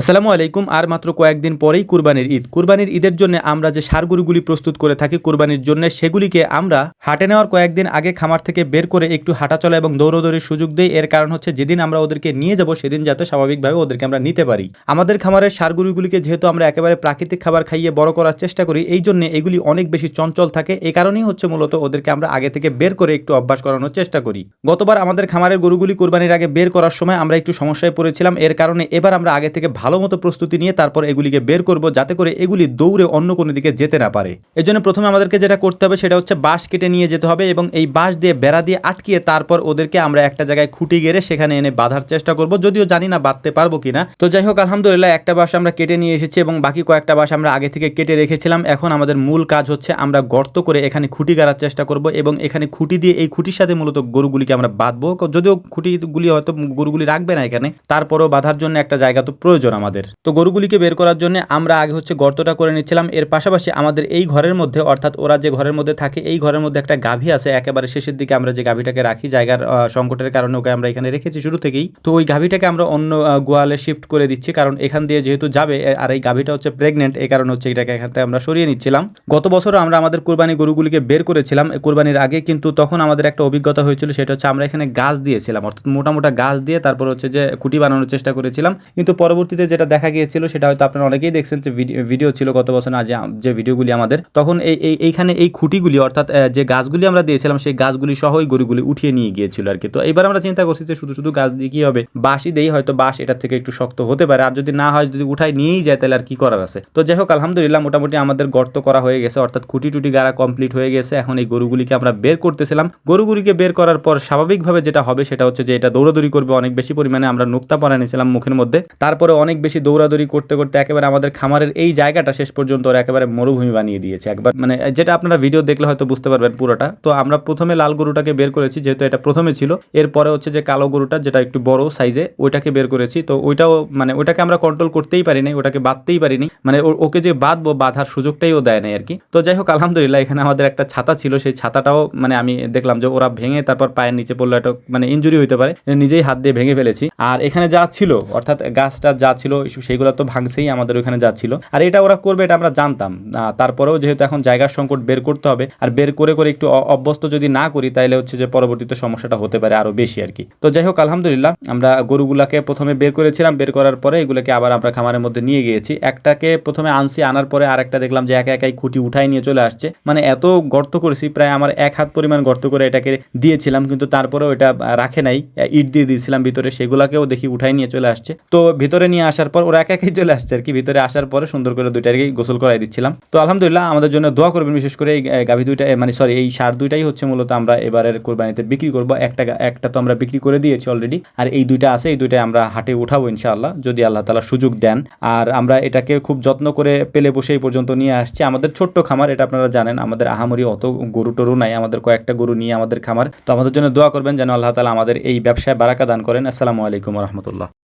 আসসালামু আলাইকুম। আর মাত্র কয়েকদিন পরেই কুরবানির ঈদ। কুরবানির ঈদের জন্য আমরা যে সারগরুগুলি প্রস্তুত করে থাকি কুরবানির জন্য, সেগুলিকে আমরা হাটে নেওয়ার কয়েকদিন আগে খামার থেকে বের করে একটু হাঁটাচলা এবং দৌড়দৌড়ির সুযোগ দেই। এর কারণ হচ্ছে, যেদিন আমরা ওদেরকে নিয়ে যাব, সেদিন যাতে স্বাভাবিকভাবে ওদেরকে আমরা নিতে পারি। আমাদের খামারের সারগরুগুলিকে যেহেতু আমরা একেবারে প্রাকৃতিক খাবার খাইয়ে বড় করার চেষ্টা করি, এই জন্য এগুলি অনেক বেশি চঞ্চল থাকে। এই কারণেই হচ্ছে মূলত ওদেরকে আমরা আগে থেকে বের করে একটু অভ্যাস করানোর চেষ্টা করি। গতবার আমাদের খামারের গরুগুলি কোরবানির আগে বের করার সময় আমরা একটু সমস্যায় পড়েছিলাম। এর কারণে এবার আমরা আগে থেকে ভালো মতো প্রস্তুতি নিয়ে তারপর এগুলিকে বের করব যাতে করে এগুলি দৌড়ে অন্য কোনো দিকে যেতে না পারে। এজন্য প্রথমে আমাদেরকে যেটা করতে হবে সেটা হচ্ছে বাঁশ কেটে নিয়ে যেতে হবে এবং এই বাঁশ দিয়ে বেড়া দিয়ে আটকিয়ে তারপর ওদেরকে আমরা একটা জায়গায় খুঁটি গেড়ে সেখানে এনে বাঁধার চেষ্টা করব। যদিও জানি না বাঁধতে পারব কিনা। তো যাই হোক, আলহামদুলিল্লাহ একটা বাঁশ আমরা কেটে নিয়ে এসেছি এবং বাকি কয়েকটা বাঁশ আমরা আগে থেকে কেটে রেখেছিলাম। এখন আমাদের মূল কাজ হচ্ছে আমরা গর্ত করে এখানে খুঁটি গাড়ার চেষ্টা করব এবং এখানে খুঁটি দিয়ে এই খুঁটির সাথে মূলত গরুগুলিকে আমরা বাঁধবো। যদিও খুঁটিগুলি হয়তো গরুগুলি রাখবে না এখানে, তারপরেও বাঁধার জন্য একটা জায়গা তো প্রয়োজন আমাদের। তো গরুগুলিকে বের করার জন্য আমরা আগে হচ্ছে গর্তটা করে নিচ্ছিলাম। এর পাশাপাশি আমাদের এই ঘরের মধ্যে, অর্থাৎ ওরা যে ঘরের মধ্যে থাকে, এই ঘরের মধ্যে একটা গাভী আছে। একেবারে শেষের দিকে আমরা যে গাভীটাকে রাখি, জায়গার সংকটের কারণে ওকে আমরা এখানে রেখেছি শুরু থেকেই। তো ওই গাভীটাকে আমরা অন্য গোয়ালে শিফট করে দিচ্ছি। কারণ এখান দিয়ে যেহেতু যাবে আর এই গাভীটা হচ্ছে প্রেগনেন্ট এই কারণে হচ্ছে এটাকে এখান থেকে আমরা সরিয়ে নিচ্ছিলাম। গত বছরও আমরা আমাদের কোরবানি গরুগুলিকে বের করেছিলাম। কোরবানির আগে কিন্তু তখন আমাদের একটা অভিজ্ঞতা হয়েছিল, সেটা হচ্ছে আমরা এখানে গাছ দিয়েছিলাম। অর্থাৎ মোটা মোটা গাছ দিয়ে তারপর হচ্ছে যে খুঁটি বানানোর চেষ্টা করেছিলাম। কিন্তু পরবর্তীতে যেটা দেখা গিয়েছিল, সেটা হয়তো আপনারা অনেকেই দেখছেন যে ভিডিও ছিল গত বছর আজ যে ভিডিওগুলি আমাদের। তখন এই এই, এইখানে এই খুঁটিগুলি, অর্থাৎ যে গাছগুলি আমরা দিয়েছিলাম, সেই গাছগুলি সহ ওই গরুগুলি উঠিয়ে নিয়ে গিয়েছিল আর কি। তো এবার আমরা চিন্তা করছি যে শুধু শুধু গাছ দিয়ে কি হবে? বাঁশই দেই, হয়তো বাঁশ এটার থেকে একটু শক্ত হতে পারে। আর যদি না হয়, যদি উঠাই নিয়েই যায়, তাহলে আর কি করার আছে? তো যাই হোক, আলহামদুলিল্লাহ, মোটামুটি আমাদের গর্ত করা হয়ে গেছে। অর্থাৎ খুঁটি টুটি গাড়া কমপ্লিট হয়ে গেছে। এখন এই গরুগুলিকে আমরা বের করতেছিলাম। গরুগুলিকে বের করার পর স্বাভাবিকভাবে যেটা হবে, সেটা হচ্ছে যে এটা দৌড়াদৌড়ি করবে, অনেক বেশি পরিমাণে আমরা নোক্তা পরা নিয়েছিলাম মুখের মধ্যে। তারপরে অনেক বেশি দৌড়াদৌড়ি করতে করতে একেবারে আমাদের খামারের এই জায়গাটা শেষ পর্যন্ত ওরা একেবারে মরুভূমি বানিয়ে দিয়েছে। একবার মানে যেটা আপনারা ভিডিও দেখলে হয়তো বুঝতে পারবেন পুরোটা। তো আমরা প্রথমে লাল গরুটাকে বের করেছি, যেহেতু এটা প্রথমে ছিল। এরপরে হচ্ছে যে কালো গরুটা, যেটা একটু বড় সাইজে ওইটাকে বের করেছি। তো ওইটাও মানে ওইটাকে আমরা কন্ট্রোল করতেই পারিনি, ওটাকে বাঁধতেই পারিনি। মানে ওকে যে বাঁধবো, বাঁধার সুযোগটাই ও দেয় নাই আর কি। তো যাই হোক, আলহামদুলিল্লাহ, এখানে আমাদের একটা ছাতা ছিল, সেই ছাতাটাও মানে আমি দেখলাম যে ওরা ভেঙে তারপর পায়ের নিচে পড়ল এটা মানে ইঞ্জুরি হতে পারে। নিজেই হাত দিয়ে ভেঙে ফেলেছি। আর এখানে যা ছিল, অর্থাৎ গাছটা যা ছিল সেইগুলো তো ভাঙছেই আমাদের ওখানে যাচ্ছিল। আর এটা ওরা করবে, এটা আমরা জানতাম। তারপরেও যেহেতু এখন জায়গার সংকট বের করতে হবে, আর বের করে করে একটু অভ্যস্ত যদি না করি তাহলে হচ্ছে যে পরবর্তীতে সমস্যাটা হতে পারে আরও বেশি আর কি। তো যাই হোক, আলহামদুলিল্লাহ, আমরা গরুগুলাকে প্রথমে বের করেছিলাম, বের করার পরে এগুলোকে আবার আমরা খামারের মধ্যে নিয়ে গিয়েছি। একটাকে প্রথমে আনছি, আনার পরে আরেকটা দেখলাম যে একা একাই খুঁটি উঠাই নিয়ে চলে আসছে। মানে এত গর্ত করেছি, প্রায় আমার এক হাত পরিমাণ গর্ত করে এটাকে দিয়েছিলাম, কিন্তু তারপরেও এটা রাখে নাই ইট দিয়ে দিয়েছিলাম ভিতরে, সেগুলাকেও দেখি উঠাই নিয়ে চলে আসছে। তো ভিতরে নিয়ে আসার পর ওরা একা একাই চলে আসছে আর কি। ভিতরে আসার পরে সুন্দর করে দুইটাকে গোসল করাই দিচ্ছিলাম। তো আলহামদুলিল্লাহ আমাদের জন্য দোয়া করবেন বিশেষ করে এই গাভী দুইটা মানে সরি এই সার দুইটাই হচ্ছে মূলত আমরা এবারের কোরবানিতে বিক্রি করব। একটা একটা তো আমরা বিক্রি করে দিয়েছি অলরেডি আর এই দুইটা আছে, এই দুইটা আমরা হাটে উঠাবো ইনশাআল্লাহ, যদি আল্লাহ তালা সুযোগ দেন। আর আমরা এটাকে খুব যত্ন করে পেলে বসে এই পর্যন্ত নিয়ে আসছি। আমাদের ছোট্ট খামার, এটা আপনারা জানেন, আমাদের আহামরি অত গরু টরু নাই, আমাদের কয়েকটা গরু নিয়ে আমাদের খামার। তো আমাদের জন্য দোয়া করবেন যেন আল্লাহ তালা আমাদের এই ব্যবসায় বারাকা দান করেন। আসসালামু আলাইকুম রহমতুল্লাহ।